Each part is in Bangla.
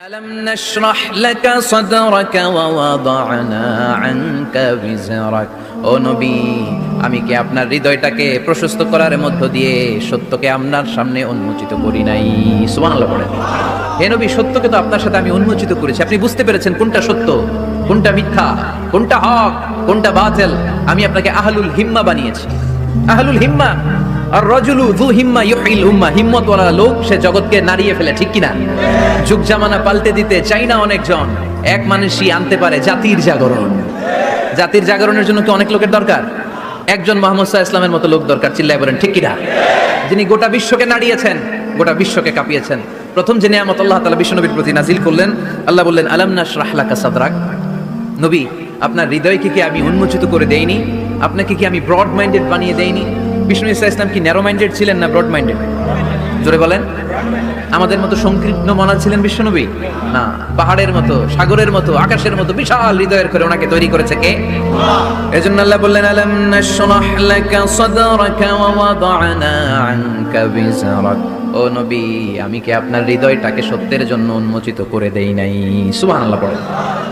ألم نشرح لك صدرك ووضعنا عنك وزرك ও নবী আমি কি আপনার হৃদয়টাকে প্রশস্ত করার মধ্য দিয়ে সত্যকে আপনার সামনে উন্মোচিত করি নাই সুবহানাল্লাহ পড়েন হে নবী সত্যকে তো আপনার সাথে আমি উন্মোচিত করেছি আপনি বুঝতে পেরেছেন কোনটা সত্য কোনটা মিথ্যা কোনটা হক কোনটা বাতিল আমি আপনাকে আহলুল হিম্মা বানিয়েছি আহলুল হিম্মা আর রজুলু যু হিম্মা ইউহিল উম্মা, হিম্মতওয়ালা লোক, সে জগৎকে নাড়িয়ে ফেলে, ঠিক কিনা? যুগ জামানা পাল্টে দিতে চাই না অনেকজন। এক মানুষই আনতে পারে জাতির জাগরণ। জাতির জাগরণের জন্য কি অনেক লোকের দরকার? একজন মোহাম্মদ ইসলামের মতো লোক দরকার, চিল্লায় বলেন, ঠিক কিনা? যিনি গোটা বিশ্বকে নাড়িয়েছেন, গোটা বিশ্বকে কাঁপিয়েছেন। প্রথম যে নিয়ামত আল্লাহ তালা বিশ্বনবীর প্রতি নাজিল করলেন, আল্লাহ বললেন, আলাম নাশ রাহলাকা সাদরাক? নবী, আপনার হৃদয়কে কি আমি উন্মোচিত করে দেইনি? আপনাকে কি আমি ব্রড মাইন্ডেড বানিয়ে দেইনি? বিষ্ণু ইসা ইসলাম কি ন্যারো মাইন্ডেড ছিলেন না ব্রড মাইন্ডেড জোরে বলেন। আমাদের মতো সংকীর্ণ মনা ছিলেন বিশ্বনবী? না, পাহাড়ের মতো, সাগরের মতো, আকাশের মতো বিশাল হৃদয়ের করে ওনাকে তৈরি করেছে কে? এজন্য আল্লাহ বললেন, আলাম নাশরাহ লাকা সাদরাকা ওয়া ওয়াদানা আনকা বিজরাক। ও নবী, আমি কি আপনার হৃদয়টাকে সত্যের জন্য উন্মোচিত করে দেই নাই? সুবহানাল্লাহ পড়েন।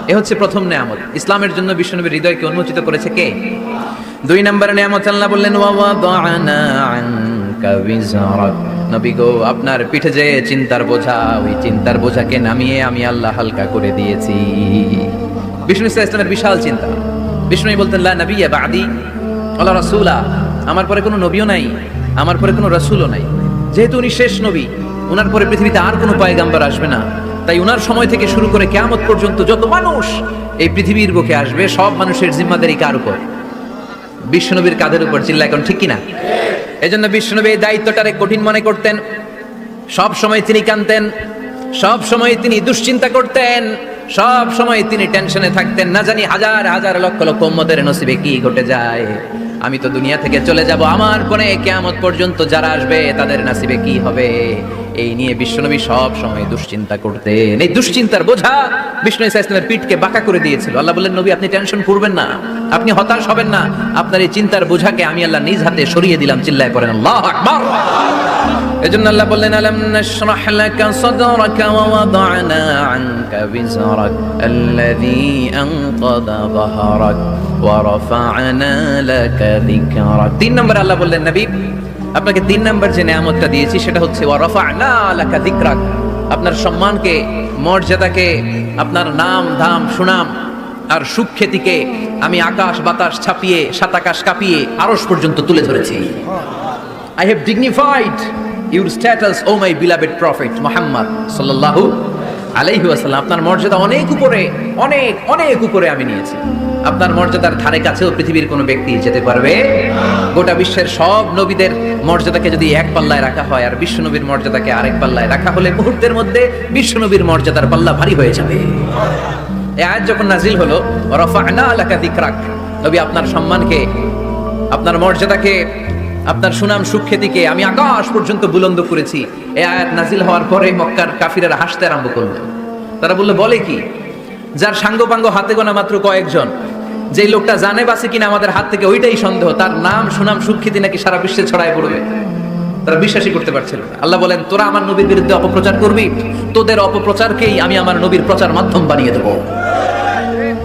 এ হচ্ছে প্রথম নেয়ামত। ইসলামের জন্য বিশ্বনবীর হৃদয়কে উন্মোচিত করেছে কে? দুই নম্বর নেয়ামত আল্লাহ বললেন নবী গো, আপনার পিঠে যে চিন্তার বোঝা, ওই চিন্তার বোঝাকে নামিয়ে আমি আল্লাহ হালকা করে দিয়েছি। বিষ্ণু ইসলাম ইসলামের বিশাল চিন্তা। বিষ্ণু বলতেন, লা নবী বাদি আল্লাহ রাসূলা। আমার পরে কোনো নবীও নাই, আমার পরে কোনো রাসূলও নাই। যেহেতু উনি শেষ নবী ওনার পরে পৃথিবীতে আর কোনো পয়গাম্বার আসবে না। তাই ওনার সময় থেকে শুরু করে কেয়ামত পর্যন্ত যত মানুষ এই পৃথিবীর বুকে আসবে, সব মানুষের জিম্মাদারি কার উপর? বিশ্বনবীর কাঁধের উপর চিল্লা, এখন ঠিক কিনা? জন্য বিশ্বনবী এই দায়িত্বটারে কঠিন মনে করতেন। সব সময় তিনি কানতেন সব সময় তিনি দুশ্চিন্তা করতেন, সব সময় তিনি টেনশনে থাকতেন। না জানি হাজার হাজার লক্ষ লক্ষ উম্মতের নসিবে কি ঘটে যায়। আমি তো দুনিয়া থেকে চলে যাব, আমার পরে কেয়ামত পর্যন্ত যারা আসবে, তাদের নাসিবে কি হবে? এই নিয়ে বিশ্বনবী সব সময় দুশ্চিন্তা করতেন। এই দুশ্চিন্তার বোঝা বিষ্ণু ইসা ইসলামের পিঠকে বাঁকা করে দিয়েছিল। আল্লাহ বললেন, নবী, আপনি টেনশন করবেন না। আপনি হতাশ হবেন না। আপনার এই চিন্তার বোঝাকে আমি আল্লাহ নিজ হাতে সরিয়ে দিলাম। চিল্লায় পড়েন, আল্লাহ আকবার! এজন্য আল্লাহ বললেন, আলাম নাশরাহ লাকা সাদরাকা ওয়া ওয়াদানা আনকা বিজরাক আল্লাযী আনকাদা যাহরাক ওয়া রাফা'না লাকা যিকরাক। তিন নম্বর আল্লাহ বললেন, নবী আপনাকে তিন নম্বর যে নিয়ামতটা দিয়েছি, সেটা হচ্ছে, ওয়া রাফা'না লাকা যিকরাক। আপনার সম্মানকে, মর্যাদাকে, আপনার নাম, ধাম, সুনাম, আর সুখ্যাতিকে আমি আকাশ, বাতাস ছাপিয়ে, সাত আকাশ কাঁপিয়ে, আরশ পর্যন্ত তুলে ধরেছি। I have dignified your status O my beloved Prophet Muhammad sallallahu আলাইহি ওয়াসাল্লাম। আপনার মর্যাদা অনেক উপরে, অনেক অনেক উপরে আমি নিয়েছি। আপনার মর্যাদার ধারে কাছেও পৃথিবীর কোনো ব্যক্তি যেতে পারবে। গোটা বিশ্বের সব নবীদের মর্যাদাকে যদি এক পাল্লায় রাখা হয় আর বিশ্ব নবীর মর্যাদাকে আরেক পাল্লায় রাখা হলে মুহূর্তের মধ্যে বিশ্ব নবীর মর্যাদার পাল্লা ভারী হয়ে যাবে। আয়াত যখন নাজিল হলো রফা'না লাকা যিকরাক নবী আপনার সম্মানকে, আপনার মর্যাদাকে, আপনার সুনাম সুখ্যাতিকে আমি আকাশ পর্যন্ত বুলন্দ করেছি। এই আয়াত নাজিল হওয়ার পরে মক্কার কাফিরেরা হাসতে আরম্ভ করল। তারা বলল, বলে কি? যার সাঙ্গপাঙ্গ হাতে গোনা মাত্র কয়েকজন যে লোকটা জানে বাসে কিনা আমাদের হাত থেকে ওইটাই সন্দেহ, তার নাম, সুনাম, সুখ্যাতি নাকি সারা বিশ্বে ছড়ায় পড়বে? তারা বিশ্বাসই করতে পারছিল আল্লাহ বলেন, তোরা আমার নবীর বিরুদ্ধে অপপ্রচার করবি? তোদের অপপ্রচারকেই আমি আমার নবীর প্রচার মাধ্যম বানিয়ে দেবো।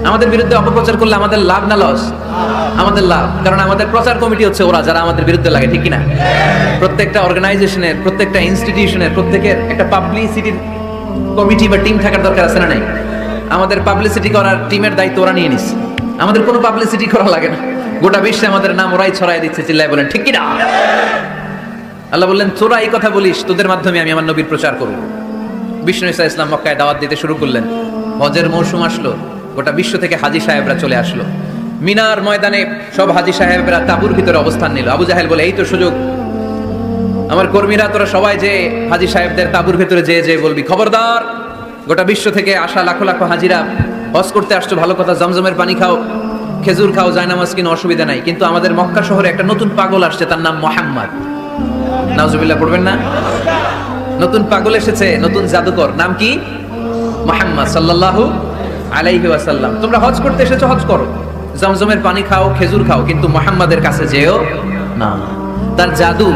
আমাদের বিরুদ্ধে অপপ্রচার করলে আমাদের লাভ না লস? আমাদের লাভ। কারণ আমাদের প্রচার কমিটি হচ্ছে ওরা, যারা আমাদের বিরুদ্ধে লাগে, ঠিক কিনা? প্রত্যেকটা অর্গানাইজেশনের, প্রত্যেকটা ইনস্টিটিউশনের, প্রত্যেকের একটা পাবলিসিটির কমিটি বা টিম থাকার দরকার আছে না নাই? আমাদের পাবলিসিটি করার টিমের দায়িত্ব ওরা নিয়ে নিস আমাদের কোনো পাবলিসিটি করা লাগে না। গোটা বিশ্বে আমাদের নাম ওরাই ছড়াই দিচ্ছে, চিল্লায় বলেন, ঠিক কিনা? আল্লাহ বললেন, তোরা এই কথা বলিস, তোদের মাধ্যমে আমি আমার নবীর প্রচার করব। বিষ্ণু ইসা ইসলাম মক্কায় দাওয়াত দিতে শুরু করলেন। হজের মৌসুম আসলো, গোটা বিশ্ব থেকে হাজি সাহেবরা চলে আসলো। মিনার ময়দানে সব হাজি সাহেবরা তাবুর ভিতরে অবস্থান নিল। আবু জাহেল বলে, এই তো সুযোগ। আমার কর্মীরা, তোরা সবাই যে হাজি সাহেবদের তাবুর ভিতরে যে যে বলবি, খবরদার। গোটা বিশ্ব থেকে আসা লাখো লাখো হাজিরা হজ করতে আসছো, ভালো কথা, জমজমের পানি খাও, খেজুর খাও, জায়নামাজ কিনো অসুবিধা নাই। কিন্তু আমাদের মক্কা শহরে একটা নতুন পাগল আসছে, তার নাম মোহাম্মদ। নাউজুবিল্লাহ, পড়বেন না? নতুন পাগল এসেছে, নতুন জাদুকর। নাম কি? মোহাম্মদ সাল্লাল্লাহু আলাইহি ওয়াসাল্লাম। তোমরা হজ করতে এসেছ, হজ করো। জমজমের পানি খাও, খেজুর খাও, কিন্তু মোহাম্মদের কাছে যেও না। তার জাদু,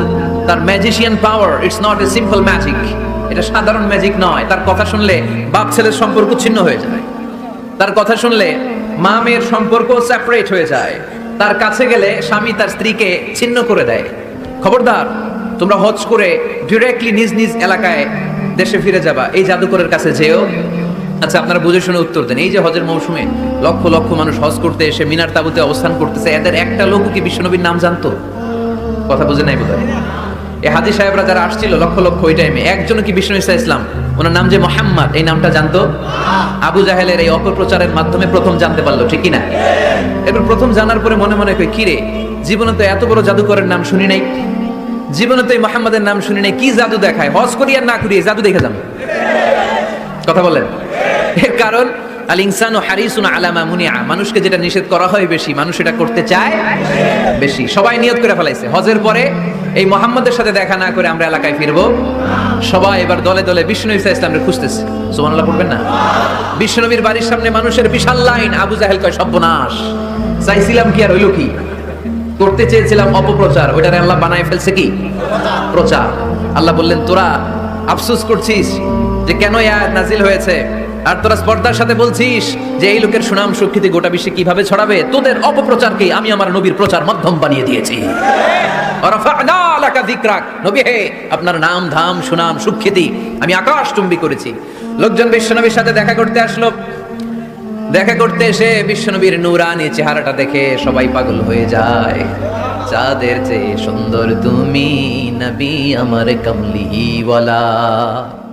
তার magician power it's not a simple magic এটা সাধারণ ম্যাজিক নয়। তার কথা শুনলে বাপ ছেলের সম্পর্ক ছিন্ন হয়ে যায়। তার কথা শুনলে মা মেয়ের সম্পর্ক সেপারেট হয়ে যায়। তার কাছে গেলে স্বামী তার স্ত্রীকে ছিন্ন করে দেয়। খবরদার, তোমরা হজ করে ডিরেক্টলি নিজ নিজ এলাকায় দেশে ফিরে যাবা। এই জাদুকরের কাছে যেও। আচ্ছা আপনারা বুঝে শুনে উত্তর দেন। এই যে হজের মৌসুমে লক্ষ লক্ষ মানুষ হজ করতে এসে মিনার তাবুতে অবস্থান করতেছে, এদের একটা লোকও কি বিশ্বনবীর নাম জানতো? কথা বুঝে নাই বোধ এই হাজি সাহেবরা যারা আসছিল লক্ষ লক্ষ ওই টাইমে একজন কি বিষ্ণু ইসা ইসলাম? ওনার নাম যে মোহাম্মদ, এই নামটা জানতো? আবু জাহেলের এই অপপ্রচারের মাধ্যমে প্রথম জানতে পারল, ঠিক কি না এরপর প্রথম জানার পরে মনে মনে কই, কিরে, জীবনে তো এত বড় জাদুকরের নাম শুনি নাই। জীবনে তো এই মোহাম্মদের নাম শুনি নাই, কি জাদু দেখায়? হজ করি আর না করি জাদু দেখে যান কথা বলেন এর কারণ, আল ইনসান ও হারিসুন আলামা মুনিয়া মানুষকে যেটা নিষেধ করা হয় বেশি, মানুষ এটা করতে চায় বেশি। সবাই নিয়ত করে ফেলাইছে। হজের পরে এই মোহাম্মদের সাথে দেখা না করে আমরা এলাকায় ফিরবো। সবাই এবার দলে দলে বিষ্ণু ইসা ইসলামকে খুঁজতেছে। সুবহানাল্লাহ পড়বেন না? বিষ্ণুনবীর বাড়ির সামনে মানুষের বিশাল লাইন, আবু জাহেল কয়, সর্বনাশ। চাইছিলাম কি আর হইল কি? করতে চেয়েছিলাম অপপ্রচার। ওইটারে আল্লাহ বানায় ফেলছে কি? প্রচার। আল্লাহ বললেন, তোরা আফসোস করছিস যে কেন আয়াত নাজিল হয়েছে? আর তোরা স্পর্ধার সাথে বলছিস যে এই লোকের সুনাম সুখ্যাতি গোটা বিশ্বে কীভাবে ছড়াবে? তোদের অপপ্রচারকে আমি আমার নবীর প্রচার মাধ্যম বানিয়ে দিয়েছি। আপনার নাম, ধাম, সুনাম, সুখ্যাতি আমি আকাশ চুম্বি করেছি। লোকজন বিশ্বনবীর সাথে দেখা করতে আসলো। দেখা করতে এসে বিশ্বনবীর নুরানি চেহারাটা দেখে সবাই পাগল হয়ে যায়। চাঁদের চেয়ে সুন্দর তুমি, নবী আমার কমলিওয়ালা। বলা